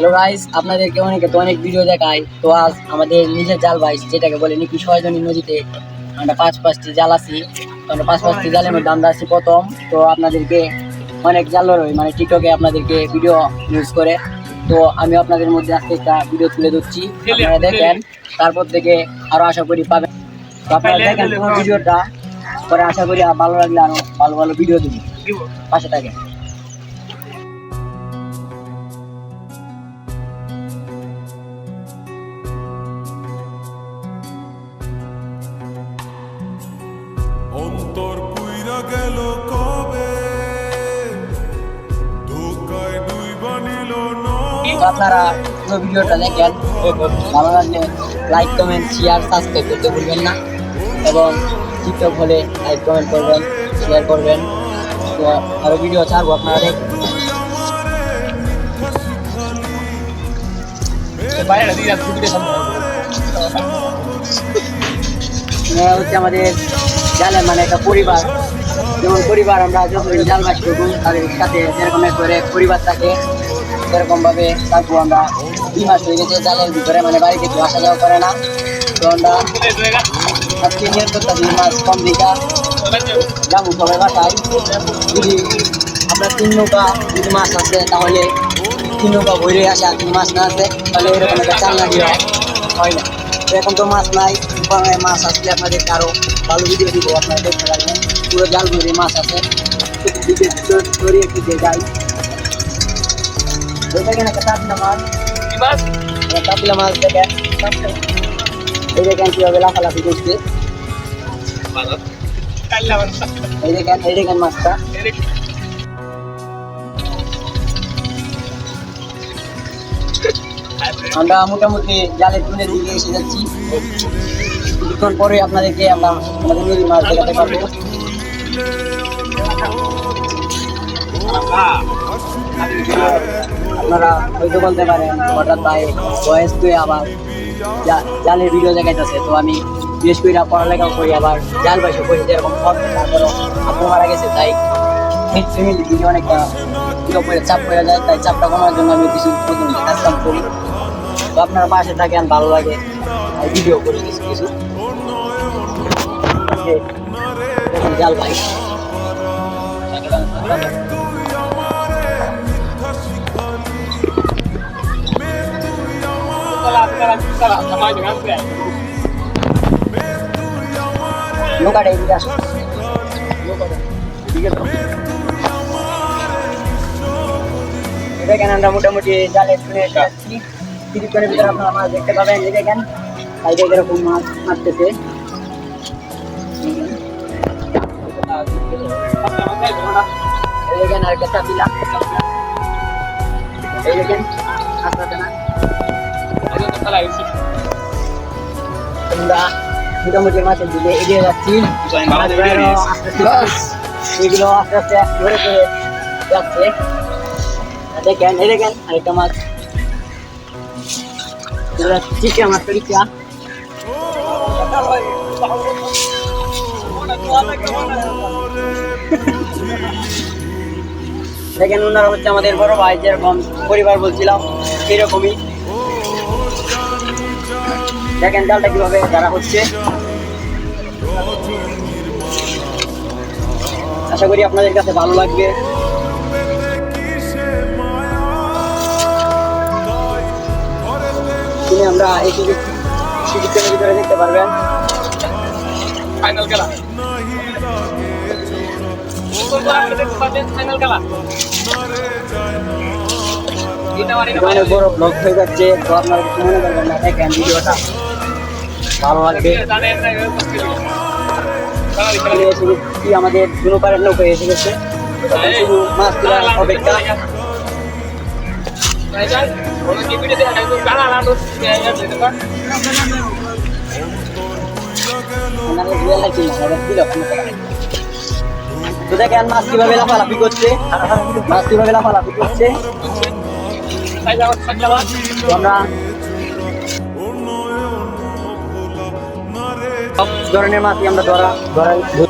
Hello guys আপনাদেরকে অনেকে তো অনেক ভিডিও দেখায় তো আজ আমাদের নিজের জাল বাইস যেটাকে বলে নাকি ছয়জনী নদীতে আমরা পাঁচ পাঁচটি জাল আছি। তো আমরা পাঁচ পাঁচটি জালের মধ্যে আমরা আছি প্রথম। তো আপনাদেরকে অনেক জাল রই মানে টিকটকে আপনাদেরকে ভিডিও ইউজ করে। তো আমি আপনাদের মধ্যে আজকে একটা ভিডিও তুলে ধরছি। আপনারা দেখেন তারপর থেকে আরও আশা করি পাবেন। তো আপনারা দেখেন পুরো ভিডিওটা পরে আশা করি আর ভালো লাগলে আরও ভালো ভালো ভিডিও দেবো। পাশে থাকেন। অন্তর পুইরা গেল কবে? ধোকায় ডুইবা নিল নয়। তো আপনারা পুরো ভিডিওটা দেখেন। ভালো লাগলে লাইক কমেন্ট শেয়ার সাবস্ক্রাইব করতে ভুলবেন না। এবং টিকটক হলে লাইক কমেন্ট করবেন শেয়ার করবেন। তো আরও ভিডিও ছাড়বো আপনারা দেখবেন হচ্ছে আমাদের জালের মানে একটা পরিবার। যেমন পরিবার আমরা যখন জাল মাছ করব, তাদের সাথে যেরকম করে পরিবার থাকে সেরকম ভাবে থাকব আমরা। দুই মাস হয়ে গেছে জালের ভিতরে মানে বাড়িতে কেউ আসা যাওয়া করে না। তো আমরা আজকে করতে দুই মাস কম দিকা যাব সবাই বাসায়? যদি আপনার তিন নৌকা যদি মাছ আছে, তাহলে তিন নৌকা ভরে আসে যদি মাছ না আছে, তাহলে এরকম একটা চালনা দিয়ে হয় না। এখন তো মাছ নাই পরে মাছ আসলে আপনাদের আরও ভালো ভিডিও দিব আপনারা দেখতে পারবেন পুরো জাল ভরে মাছ আছে। যাই দেখেন একটা কাতলা মাছ? কাতলা মাছ দেখেন। এই দেখেন কীভাবে লাফালাফি করছে। এই দেখেন এই দেখেন মাছটা। আমরা মোটামুটি জালের তুলে দিকে এসে যাচ্ছি। কিছুক্ষণ পরে আপনাদেরকে আমরা আমাদের নদীর মাছ দেখাতে পারব। আপনারা হয়তো বলতে পারেন, হঠাৎ ভাই বয়স তুই আবার জালের ভিডিও দেখাইতেছে। তো আমি বিশেষ করে পড়ালেখাও করি, আবার জাল বয়সে করি যেরকম তারপরে মারা গেছে, তাই ফ্যামিলি দিকে অনেকটা চাপ পড়ে যায়, তাই চাপটা কমানোর জন্য আমি কিছু নতুন কাজ করি। তো আপনার পাশে থাকেন, ভালো লাগে। ভিডিও করি কিছু। কিছু জাল ভাই। এদিকে আসো। দেখেন আমরা মোটামুটি জালে শুনে যাচ্ছি ভিতরে আপনারা মাছ দেখতে পাবেন, এই দেখেন সাইডে এরকম মাছ মারতেছে। এই দেখেন মাছের দিকে এগিয়ে যাচ্ছি। এগুলো আস্তে আস্তে যাচ্ছে। দেখেন, এই দেখেন আরেকটা মাছ। দেখেন, ওনারা হচ্ছে আমাদের বড় ভাই, যেরকম পরিবার বলছিলাম, সেরকমই। দেখেন, জালটা কীভাবে যারা হচ্ছে। আশা করি আপনাদের কাছে ভালো লাগবে। তিনি আমরা এই সুযোগের ভিতরে দেখতে পারবেন। ফাইনাল খেলা। বড় ব্লগ হয়ে যাচ্ছে তো আপনারা কিছু মনে করবেন না দেখেন ভিডিওটা। ভালো লাগবে। চলে এসে গেছি আমাদের নৌকা এসে গেছে। মাছ তোলার অপেক্ষা। তো দেখেন মাছ কীভাবে লাফালাফি করছে মাছ কীভাবে লাফালাফি করছে সব ধরনের মাছই আমরা ধরা ধরা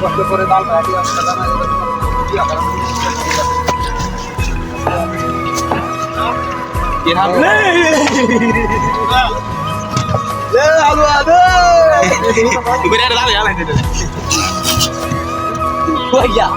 কষ্ট করে ডাল ভাটি আসলে না Yeah.